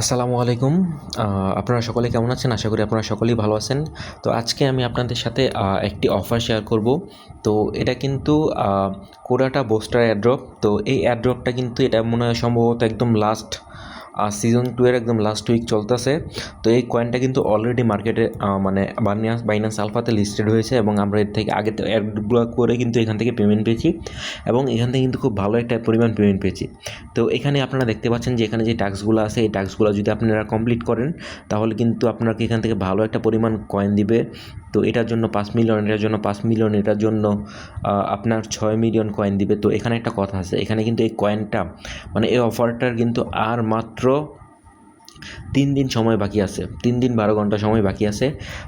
আসসালামু আলাইকুম। আপনারা সকলে কেমন আছেন? আশা করি আপনারা সকলেই ভালো আছেন। তো আজকে আমি আপনাদের সাথে একটি অফার শেয়ার করব। তো এটা কিন্তু কোডাটা কোরাটা বোস্টার অ্যাড্রপ তো এই অ্যাড্রপটা কিন্তু এটা মনে হয় সম্ভবত একদম লাস্ট সিজন টু এর একদম লাস্ট উইক চলতেছে। তো এই কয়েনটা কিন্তু অলরেডি মার্কেটে মানে বাইনান্স বাইনান্স আলফাতে লিস্টেড হয়েছে এবং আমরা এর থেকে আগে অ্যাডগুলো করে কিন্তু এখান থেকে পেমেন্ট পেয়েছি এবং এখান থেকে কিন্তু খুব ভালো একটা পরিমাণ পেমেন্ট পেয়েছি। তো এখানে আপনারা দেখতে পাচ্ছেন যে এখানে যে টাস্কগুলো আছে, এই টাস্কগুলো যদি আপনারা কমপ্লিট করেন, তাহলে কিন্তু আপনাকে এখান থেকে ভালো একটা পরিমাণ কয়েন দিবে। তো এটার জন্য পাঁচ মিলিয়ন এটার জন্য পাঁচ মিলিয়ন এটার জন্য আপনার ছয় মিলিয়ন কয়েন দিবে। তো এখানে একটা কথা আছে, এখানে কিন্তু এই কয়েনটা মানে এই অফারটার কিন্তু আর মাত্র তিন দিন সময় বাকি আছে, তিন দিন বারো ঘণ্টা সময় বাকি আছে।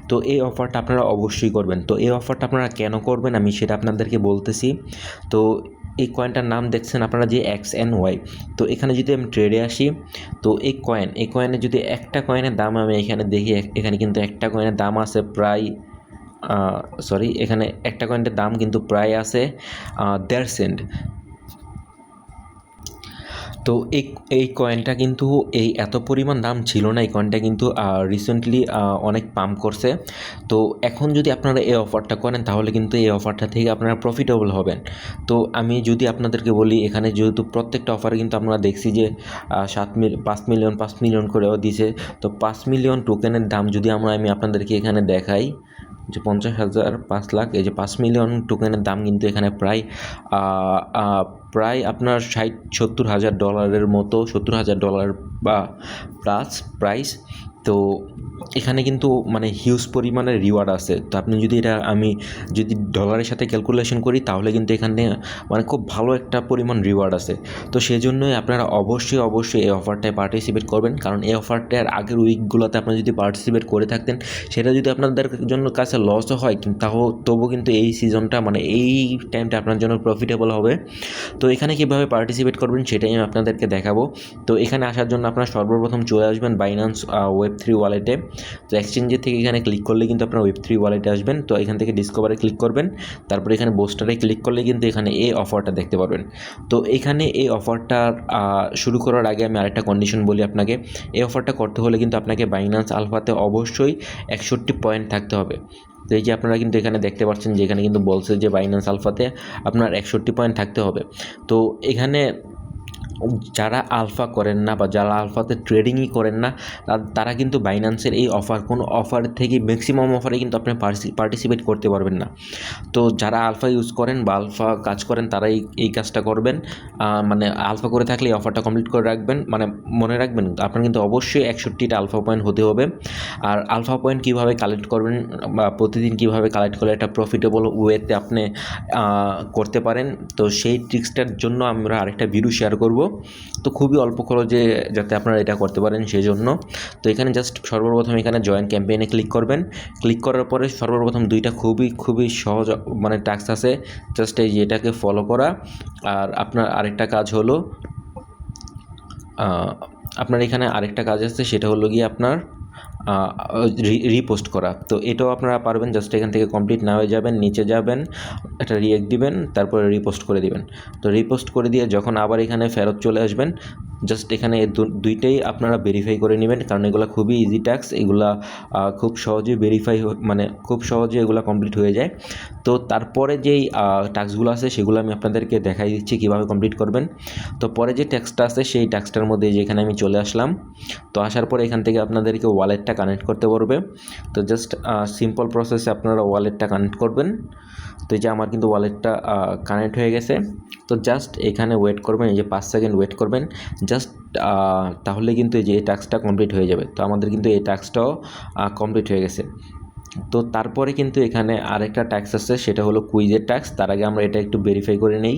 তো এই অফারটা আপনারা অবশ্যই করবেন। তো এই অফারটা আপনারা কেন করবেন আমি সেটা আপনাদেরকে বলতেছি। তো এই কয়েনটার নাম দেখছেন আপনারা যে এক্স এন ওয়াই তো এখানে যদি আমি ট্রেডে আসি, তো এই কয়েন এই কয়েনের যদি একটা কয়েনের দাম আমি এখানে দেখি, এখানে কিন্তু একটা কয়েনের দাম আছে প্রায় সরি এখানে একটা কয়েনের দাম কিন্তু প্রায় আছে দেড় সেন্ট তো এই এই কয়েনটা কিন্তু এই এত পরিমাণ দাম ছিল না, এই কয়েনটা কিন্তু রিসেন্টলি অনেক পাম্প করছে। তো এখন যদি আপনারা এই অফারটা করেন, তাহলে কিন্তু এই অফারটা থেকে আপনারা প্রফিটেবল হবেন। তো আমি যদি আপনাদেরকে বলি, এখানে যেহেতু প্রত্যেকটা অফারে কিন্তু আমরা দেখছি যে সাত মিল, পাঁচ মিলিয়ন পাঁচ মিলিয়ন করেও দিছে। তো পাঁচ মিলিয়ন টোকেনের দাম যদি আমরা, আমি আপনাদেরকে এখানে দেখাই যে পঞ্চাশ হাজার পাঁচ লাখ, এই যে পাঁচ মিলিয়ন টোকেনের দাম কিন্তু এখানে প্রায় প্রায় আপনার ষাট, সত্তর হাজার ডলারের মতো, সত্তর হাজার ডলার বা প্লাস প্রাইস তো এখানে কিন্তু মানে হিউজ পরিমাণের রিওয়ার্ড আছে। তো আপনি যদি এটা আমি যদি ডলারের সাথে ক্যালকুলেশন করি, তাহলে কিন্তু এখানে মানে খুব ভালো একটা পরিমাণ রিওয়ার্ড আছে। তো সেই জন্যই আপনারা অবশ্যই অবশ্যই এই অফারটায় পার্টিসিপেট করবেন। কারণ এই অফারটার আগের উইকগুলোতে আপনারা যদি পার্টিসিপেট করে থাকতেন, সেটা যদি আপনাদের জন্য কাছে লসও হয় তাও তবু কিন্তু এই সিজনটা মানে এই টাইমটা আপনার জন্য প্রফিটেবল হবে। তো এখানে কীভাবে পার্টিসিপেট করবেন, সেটাই আমি আপনাদেরকে দেখাবো। তো এখানে আসার জন্য আপনারা সর্বপ্রথম চলে আসবেন বাইন্যান্স ওয়েব থ্রি ওয়ালেটে তো এক্সচেঞ্জের থেকে এখানে ক্লিক করলে কিন্তু আপনার ওয়েব থ্রি ওয়ালেটে আসবেন। তো এখান থেকে ডিসকভারে ক্লিক করবেন। তারপরে এখানে বোস্টারে ক্লিক করলে কিন্তু এখানে এই অফারটা দেখতে পারবেন। তো এখানে এই অফারটা শুরু করার আগে আমি আরেকটা কন্ডিশন বলি আপনাকে। এই অফারটা করতে হলে কিন্তু আপনাকে বাইন্যান্স আলফাতে অবশ্যই একষট্টি পয়েন্ট থাকতে হবে। তো এই যে আপনারা কিন্তু এখানে দেখতে পাচ্ছেন যে এখানে কিন্তু বলছে যে বাইন্যান্স আলফাতে আপনার একষট্টি পয়েন্ট থাকতে হবে। তো এখানে যারা আলফা করেন না বা যারা আলফাতে ট্রেডিংই করেন না, তারা কিন্তু বাইন্যান্সের এই অফার কোনো অফার থেকে ম্যাক্সিমাম অফারে কিন্তু আপনি পার্টিসিপেট করতে পারবেন না। তো যারা আলফা ইউজ করেন বা আলফা কাজ করেন, তারাই এই কাজটা করবেন। মানে আলফা করে থাকলে এই অফারটা কমপ্লিট করে রাখবেন। মানে মনে রাখবেন, আপনার কিন্তু অবশ্যই একষট্টিটা আলফা পয়েন্ট হতে হবে। আর আলফা পয়েন্ট কীভাবে কালেক্ট করবেন বা প্রতিদিন কীভাবে কালেক্ট করলে একটা প্রফিটেবল ওয়েতে আপনি করতে পারেন। তো সেই ট্রিক্সটার জন্য আমরা আরেকটা ভিডিও শেয়ার করব। তো খুবই অল্প খরচে যাতে আপনারা এটা করতে পারেন সেই জন্য তো এখানে জাস্ট সর্বপ্রথম এখানে জয়েন ক্যাম্পেইনে ক্লিক করবেন। ক্লিক করার পরে সর্বপ্রথম দুইটা খুবই খুবই সহজ মানে টাস্ক আছে। জাস্ট এই এটাকে ফলো করা। আর আপনার আরেকটা কাজ হলো আপনার এখানে আরেকটা কাজ আছে, সেটা হলো গিয়ে আপনার রিপোস্ট করা। তো এটাও আপনারা পারবেন জাস্ট এখান থেকে কমপ্লিট না হয়ে যাবেন, নিচে যাবেন, একটা রিয়েক্ট দিবেন, তারপরে রিপোস্ট করে দিবেন। তো রিপোস্ট করে দিয়ে যখন আবার এখানে ফেরত চলে আসবেন জাস্ট এখানে দুইটাই আপনারা ভেরিফাই করে নেবেন, কারণ এগুলো খুবই ইজি ট্যাক্স এগুলা খুব সহজে ভেরিফাই মানে খুব সহজে এগুলো কমপ্লিট হয়ে যায়। তো তারপরে যেই ট্যাক্সগুলো আছে, সেগুলো আমি আপনাদেরকে দেখাই দিচ্ছি কীভাবে কমপ্লিট করবেন। তো পরে যে ট্যাক্সটা আছে, সেই ট্যাক্সটার মধ্যে যেখানে আমি চলে আসলাম। তো আসার পরে এখান থেকে আপনাদেরকে ওয়ালেটটা কানেক্ট করতে পারবে তো জাস্ট সিম্পল প্রসেসে আপনারা ওয়ালেটটা কানেক্ট করবেন। তো এই যে আমার কিন্তু ওয়ালেটটা কানেক্ট হয়ে গেছে। তো জাস্ট এখানে ওয়েট করবেন, এই যে পাঁচ সেকেন্ড ওয়েট করবেন। জাস্ট তাহলে কিন্তু এই যে এই টাস্কটা কমপ্লিট হয়ে যাবে। তো আমাদের কিন্তু এই টাস্কটাও কমপ্লিট হয়ে গেছে। তো তারপরে কিন্তু এখানে আরেকটা ট্যাক্স আছে, সেটা হলো কুইজের ট্যাক্স তার আগে আমরা এটা একটু ভেরিফাই করে নেই।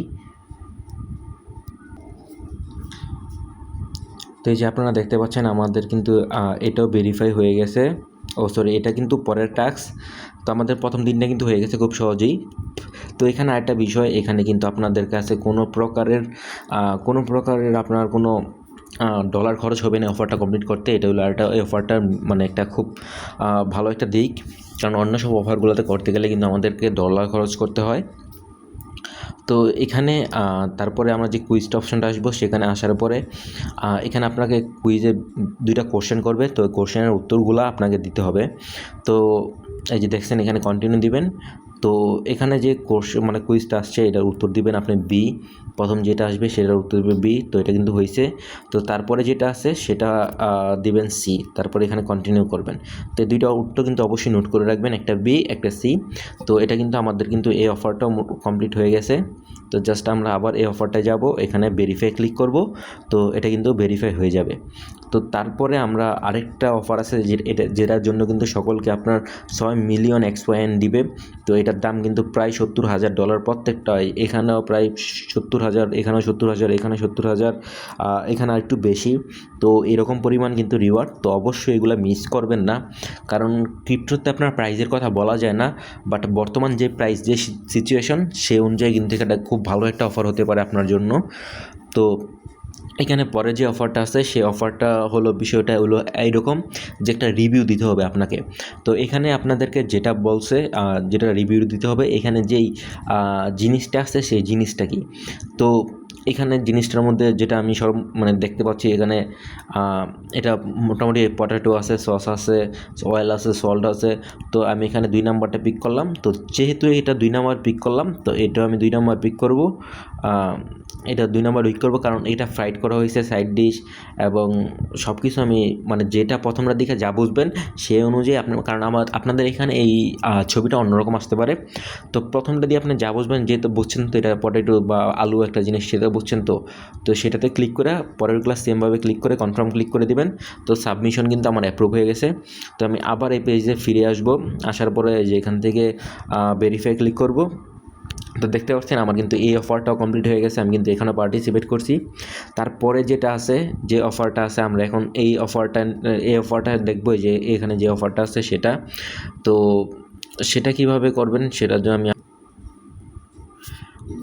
তো এই যে আপনারা দেখতে পাচ্ছেন, আমাদের কিন্তু এটাও ভেরিফাই হয়ে গেছে। ও সরি এটা কিন্তু পরের ট্যাক্স তো আমাদের প্রথম দিনটা কিন্তু হয়ে গেছে খুব সহজেই। তো এখানে আরেকটা বিষয়, এখানে কিন্তু আপনাদের কাছে কোনো প্রকারের কোনো প্রকারের আপনার কোনো ডলার খরচ হবে না অফারটা কমপ্লিট করতে। এটা হলো আরেকটা, এই অফারটার মানে একটা খুব ভালো একটা দিক। কারণ অন্য সব অফারগুলোতে করতে গেলে কিন্তু আমাদেরকে ডলার খরচ করতে হয়। তো এখানে তারপরে আমরা যে কুইজটা অপশনটা আসব সেখানে আসার পরে এখানে আপনাকে কুইজে দুইটা কোশ্চেন করবে। তো কোশ্চেনের উত্তরগুলো আপনাকে দিতে হবে। তো এই যে দেখছেন, এখানে কন্টিনিউ দিবেন। তো এখানে যে কোর্স মানে কুইজটা আসছে, এটার উত্তর দিবেন আপনি বি প্রথম যেটা আসবে, সেটার উত্তর দিবে বি তো এটা কিন্তু হয়েছে তো তারপরে যেটা আছে, সেটা দিবেন সি তারপরে এখানে কন্টিনিউ করবেন। তো দুইটা উত্তর কিন্তু অবশ্যই নোট করে রাখবেন, একটা বি একটা সি তো এটা কিন্তু আমাদের কিন্তু এই অফারটাও কমপ্লিট হয়ে গেছে। তো জাস্ট আমরা আবার এই অফারটায় যাব, এখানে ভেরিফাই ক্লিক করব। তো এটা কিন্তু ভেরিফাই হয়ে যাবে। তো তারপরে আমরা আরেকটা অফার আছে, যে, এটা, যেটার জন্য কিন্তু সকলকে আপনার ছয় মিলিয়ন এক্সপো এক্সপয়েন দিবে। তো এটার দাম কিন্তু প্রায় সত্তর হাজার ডলার প্রত্যেকটাই এখানেও প্রায় সত্তর হাজার, এখানেও সত্তর হাজার এখানে সত্তর হাজার এখানে আর একটু বেশি। তো এরকম পরিমাণ কিন্তু রিওয়ার্ড তো অবশ্যই এগুলো মিস করবেন না। কারণ ক্রিপ্টোতে আপনার প্রাইজের কথা বলা যায় না। বাট বর্তমান যে প্রাইস যে সিচুয়েশন সে অনুযায়ী কিন্তু এটা খুব ভালো একটা অফার হতে পারে আপনার জন্য। তো এখানে পরে যে অফারটা আছে, সেই অফারটা হলো বিষয়টা হলো এইরকম যে একটা রিভিউ দিতে হবে আপনাকে। তো এখানে আপনাদেরকে যেটা বলছে যেটা রিভিউ দিতে হবে, এখানে যেই জিনিসটা আছে, সেই জিনিসটা কি? তো এখানে জিনিসটার মধ্যে যেটা আমি সব মানে দেখতে পাচ্ছি এখানে এটা মোটামুটি পটেটো আছে সস আছে অয়েল আছে সল্ট আছে। তো আমি এখানে দুই নাম্বারটা পিক করলাম। তো যেহেতু এটা দুই নাম্বার পিক করলাম, তো এটা আমি দুই নাম্বার পিক করব। এটা দুই নাম্বার উইক করব কারণ এটা ফ্রাইড করা হয়েছে সাইড ডিশ এবং সব কিছু আমি মানে যেটা প্রথমটার দিকে যা বুঝবেন সেই অনুযায়ী আপনার কারণ আমার, আপনাদের এখানে এই ছবিটা অন্যরকম আসতে পারে। তো প্রথমটা দিয়ে আপনি যা বুঝবেন, যেহেতু বুঝছেন তো এটা পটেটো বা আলু একটা জিনিস সেটা বুঝছেন তো? তো সেটাতে ক্লিক করে পরের ক্লাস সেমভাবে ক্লিক করে কনফার্ম ক্লিক করে দিবেন। তো সাবমিশন কিন্তু আমার অ্যাপ্রুভ হয়ে গেছে। তো আমি আবার এই পেজে ফিরে আসব। আসার পরে যে এখান থেকে ভেরিফাই ক্লিক করব। তো দেখতে পাচ্ছেন আমার কিন্তু এই অফারটাও কমপ্লিট হয়ে গেছে। আমি কিন্তু এখানে পার্টিসিপেট করছি। তারপরে যেটা আছে, যে অফারটা আছে, আমরা এখন এই অফারটা এই অফারটা দেখব। যে এখানে যে অফারটা আছে সেটা। তো সেটা কীভাবে করবেন সেটার জন্য আমি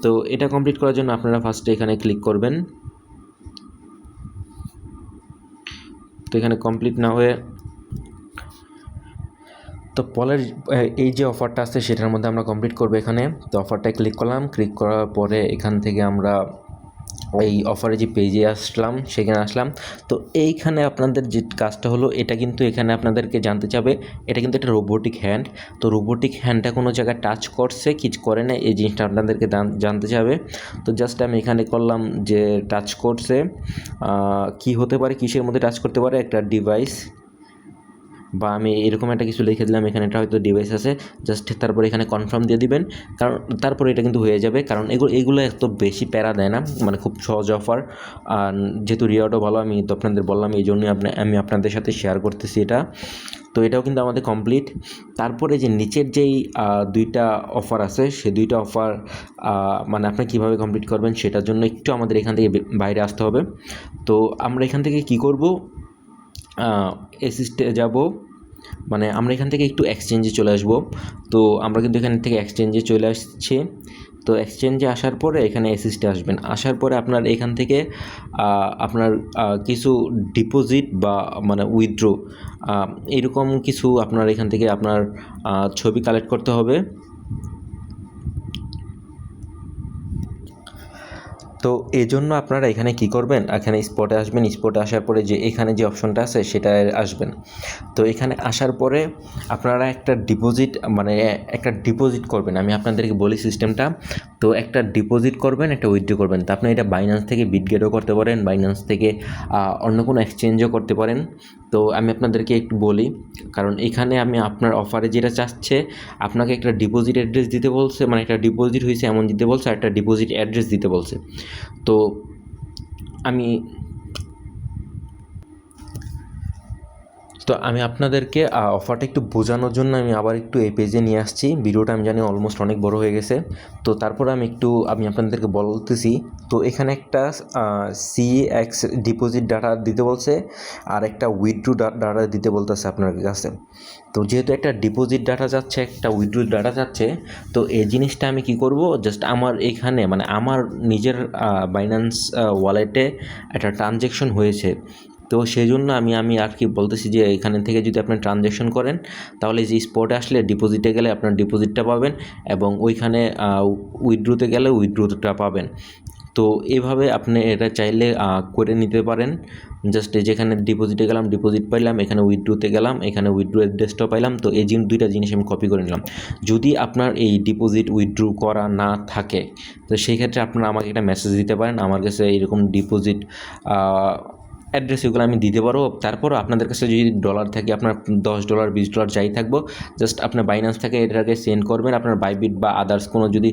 তো এটা কমপ্লিট করার জন্য আপনারা ফার্স্টে এখানে ক্লিক করবেন। তো এখানে কমপ্লিট না হয়ে তো পলের এই যে অফারটা আছে সেটার মধ্যে আমরা কমপ্লিট করব এখানে। তো অফারটায় ক্লিক করলাম। ক্লিক করার পরে এখান থেকে আমরা এই অফারে যে পেজে আসলাম, সেখানে আসলাম। তো এইখানে আপনাদের যে কাজটা হলো, এটা কিন্তু এখানে আপনাদেরকে জানতে চাবে, এটা কিন্তু একটা রোবোটিক হ্যান্ড তো রোবোটিক হ্যান্ডটা কোনো জায়গায় টাচ করছে কিছু করে না, এই জিনিসটা আপনাদেরকে জানতে চাবে। তো জাস্ট আমি এখানে করলাম যে টাচ করছে কি হতে পারে, কিসের মধ্যে টাচ করতে পারে, একটা ডিভাইস বা আমি এরকম একটা কিছু লিখে দিলাম, এখানে একটা হয়তো ডিভাইস আছে জাস্ট তারপরে এখানে কনফার্ম দিয়ে দিবেন। কারণ তারপরে এটা কিন্তু হয়ে যাবে, কারণ এগুলো এগুলো এত বেশি প্যারা দেয় না মানে খুব সহজ অফার আর যেহেতু রিওয়ার্ডও ভালো, আমি তো আপনাদের বললাম, এই জন্যই আপনি, আমি আপনাদের সাথে শেয়ার করতেছি এটা। তো এটাও কিন্তু আমাদের কমপ্লিট তারপরে যে নিচের যেই দুইটা অফার আছে, সে দুইটা অফার মানে আপনি কীভাবে কমপ্লিট করবেন, সেটার জন্য একটু আমাদের এখান থেকে বাইরে আসতে হবে। তো আমরা এখান থেকে কি করব? এসিস্টে যাব। মানে আমরা এখান থেকে একটু এক্সচেঞ্জে চলে আসব। তো আমরা কিন্তু এখান থেকে এক্সচেঞ্জে চলে আসছি। তো এক্সচেঞ্জে আসার পরে এখানে অ্যাসিস্টে আসবেন। আসার পরে আপনার এখান থেকে আপনার কিছু ডিপোজিট বা মানে উইথড্র এরকম কিছু আপনার এখান থেকে আপনার ছবি কালেক্ট করতে হবে। তো এই জন্য আপনারা এখানে কি করবেন? এখানে স্পটে আসবেন স্পটে আসার পরে যে এখানে যে অপশনটা আছে সেটা আসবেন। তো এখানে আসার পরে আপনারা একটা ডিপোজিট মানে একটা ডিপোজিট করবেন। আমি আপনাদেরকে বলি সিস্টেমটা তো একটা ডিপোজিট করবেন, একটা উইথড্র করবেন। তো আপনি এটা বাইন্যান্স থেকে বিটগেটও করতে পারেন বাইন্যান্স থেকে অন্য কোনো এক্সচেঞ্জও করতে পারেন। তো আমি আপনাদেরকে একটু বলি, কারণ এখানে আমি আপনার অফারে যেটা চাচ্ছে, আপনাকে একটা ডিপোজিট অ্যাড্রেস দিতে বলছে মানে একটা ডিপোজিট হয়েছে এমন দিতে বলছে, আর একটা ডিপোজিট অ্যাড্রেস দিতে বলছে। তো আমি তো আমি আপনাদেরকে অফারটা একটু বোঝানোর জন্য আমি আবার একটু এই পেজে নিয়ে আসছি। ভিডিওটা আমি জানি অলমোস্ট অনেক বড় হয়ে গেছে। তো তারপরে আমি একটু, আমি আপনাদেরকে বলতেছি, তো এখানে একটা সি এক্স ডিপোজিট ডাটা দিতে বলছে, আর একটা উইথড্রু ডাটা দিতে বলতেছে আপনার কাছে। তো যেহেতু একটা ডিপোজিট ডাটা যাচ্ছে, একটা উইথড্রু ডাটা যাচ্ছে, তো এই জিনিসটা আমি কি করব? জাস্ট আমার এখানে মানে আমার নিজের বাইন্যান্স ওয়ালেটে একটা ট্রানজ্যাকশন হয়েছে। তো সেই জন্য আমি আমি আর কি বলতেছি যে এখানে থেকে যদি আপনি ট্রানজ্যাকশন করেন, তাহলে যে স্পটে আসলে ডিপোজিটে গেলে আপনার ডিপোজিটটা পাবেন এবং ওইখানে উইথড্রোতে গেলে উইথড্রোটা পাবেন। তো এভাবে আপনি এটা চাইলে করে নিতে পারেন। জাস্ট যেখানে ডিপোজিটে গেলাম ডিপোজিট পাইলাম, এখানে উইথড্রোতে গেলাম, এখানে উইথড্রো অ্যাড্রেসটা পাইলাম, তো এই জিন- দুইটা জিনিস আমি কপি করে নিলাম। যদি আপনার এই ডিপোজিট উইথড্রো করা না থাকে, তো সেই ক্ষেত্রে আপনারা আমাকে একটা মেসেজ দিতে পারেন। আমার কাছে এরকম ডিপোজিট অ্যাড্রেস এগুলো আমি দিতে পারব। তারপরও আপনাদের কাছে যদি ডলার থাকে, আপনার দশ ডলার বিশ ডলার যাই থাকব জাস্ট আপনার বাইন্যান্স থেকে এটাকে সেন্ড করবেন। আপনার বাইবিট বা আদার্স কোনো যদি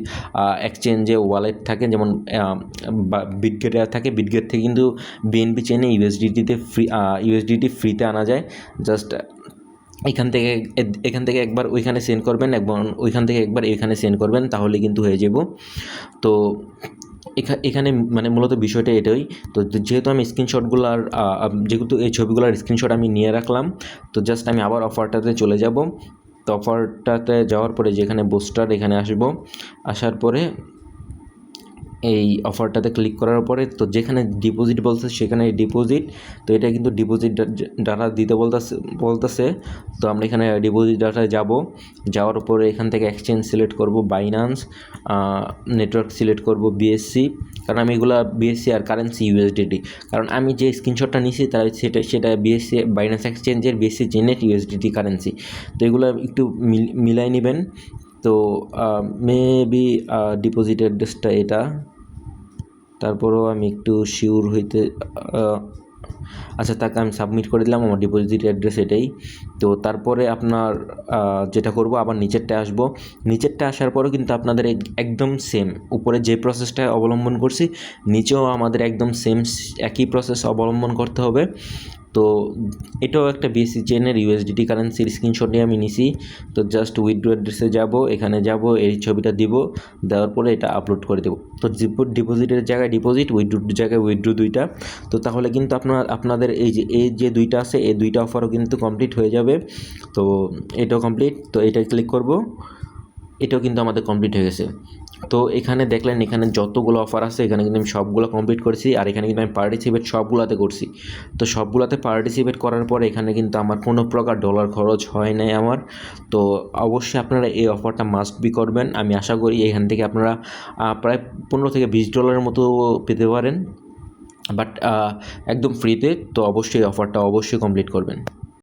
এক্সচেঞ্জে ওয়ালেট থাকে, যেমন বিটগেট থাকে বিটগেট থেকে কিন্তু বিএনপি চেনে ইউএসডিটিতে ফ্রি ইউএসডিটি ফ্রিতে আনা যায়। জাস্ট এখান থেকে এখান থেকে একবার ওইখানে সেন্ড করবেন এবং ওইখান থেকে একবার এখানে সেন্ড করবেন, তাহলে কিন্তু হয়ে যাব। তো এখানে মানে মূলত বিষয়টা এটাই। তো যেহেতু আমি স্ক্রিনশটগুলো আর যেহেতু এই ছবিগুলোর স্ক্রিনশট আমি নিয়ে রাখলাম, তো জাস্ট আমি আবার অফারটাতে চলে যাব। তো অফারটাতে যাওয়ার পরে যেখানে বুস্টার এখানে আসব, আসার পরে এই অফারটাতে ক্লিক করার পরে তো যেখানে ডিপোজিট বলছে সেখানে ডিপোজিট তো এটা কিন্তু ডিপোজিট ডাটা দিতে বলতেছে বলতেছে। তো আমরা এখানে ডিপোজিট ডাটায় যাব। যাওয়ার পরে এখান থেকে এক্সচেঞ্জ সিলেক্ট করব বাইনান্স নেটওয়ার্ক সিলেক্ট করব বিএসসি কারণ আমি এগুলো বিএসসি আর কারেন্সি ইউএসডিটি কারণ আমি যে স্ক্রিনশটটা নিছি, তার সেটা সেটা বিএসসি বাইনান্স এক্সচেঞ্জের বিএসসি জেনেট ইউএসডিটি কারেন্সি তো এগুলো একটু মিল- মিলাই নেবেন। তো মে বি ডিপোজিট অ্যাড্রেসটা এটা। তারপরেও আমি একটু শিওর হইতে আচ্ছা তাকে আমি সাবমিট করে দিলাম আমার ডিপোজিট অ্যাড্রেস এটাই। তো তারপরে আপনার যেটা করব, আবার নিচেরটা আসব। নিচেরটা আসার পরেও কিন্তু আপনাদের এক- একদম সেম উপরে যে প্রসেসটা অবলম্বন করছি, নিচেও আমাদের একদম সেম একই প্রসেস অবলম্বন করতে হবে। তো এটাও একটা বিএসসি চেনের ইউএসডিটি কারেন্সির স্ক্রিনশটই আমি নিছি। তো জাস্ট উইথড্রো অ্যাড্রেসে যাব, এখানে যাব, এই ছবিটা দিব, দেওয়ার পরে এটা আপলোড করে দেবো। তো ডিপোজিটের জায়গায় ডিপোজিট উইথড্রোর জায়গায় উইথড্রো দুইটা। তো তাহলে কিন্তু আপনার আপনাদের এই যে এই যে দুইটা আছে, এই দুইটা অফারও কিন্তু কমপ্লিট হয়ে যাবে। তো এটাও কমপ্লিট তো এটা ক্লিক করব। এটাও কিন্তু আমাদের কমপ্লিট হয়ে গেছে। তো এখানে দেখলেন, এখানে যতগুলো অফার আছে, এখানে কিন্তু আমি সবগুলো কমপ্লিট করেছি আর এখানে কিন্তু আমি পার্টিসিপেট সবগুলোতে করছি। তো সবগুলোতে পার্টিসিপেট করার পর এখানে কিন্তু আমার কোনো প্রকার ডলার খরচ হয় নাই আমার। তো অবশ্যই আপনারা এই অফারটা মাস্ট বি করবেন। আমি আশা করি এখান থেকে আপনারা প্রায় পনেরো থেকে বিশ ডলারের মতো পেতে পারেন। বাট একদম ফ্রিতে তো অবশ্যই অফারটা অবশ্যই কমপ্লিট করবেন।